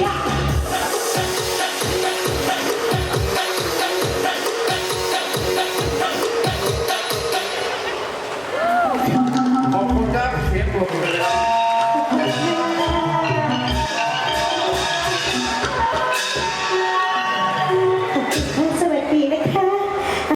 야!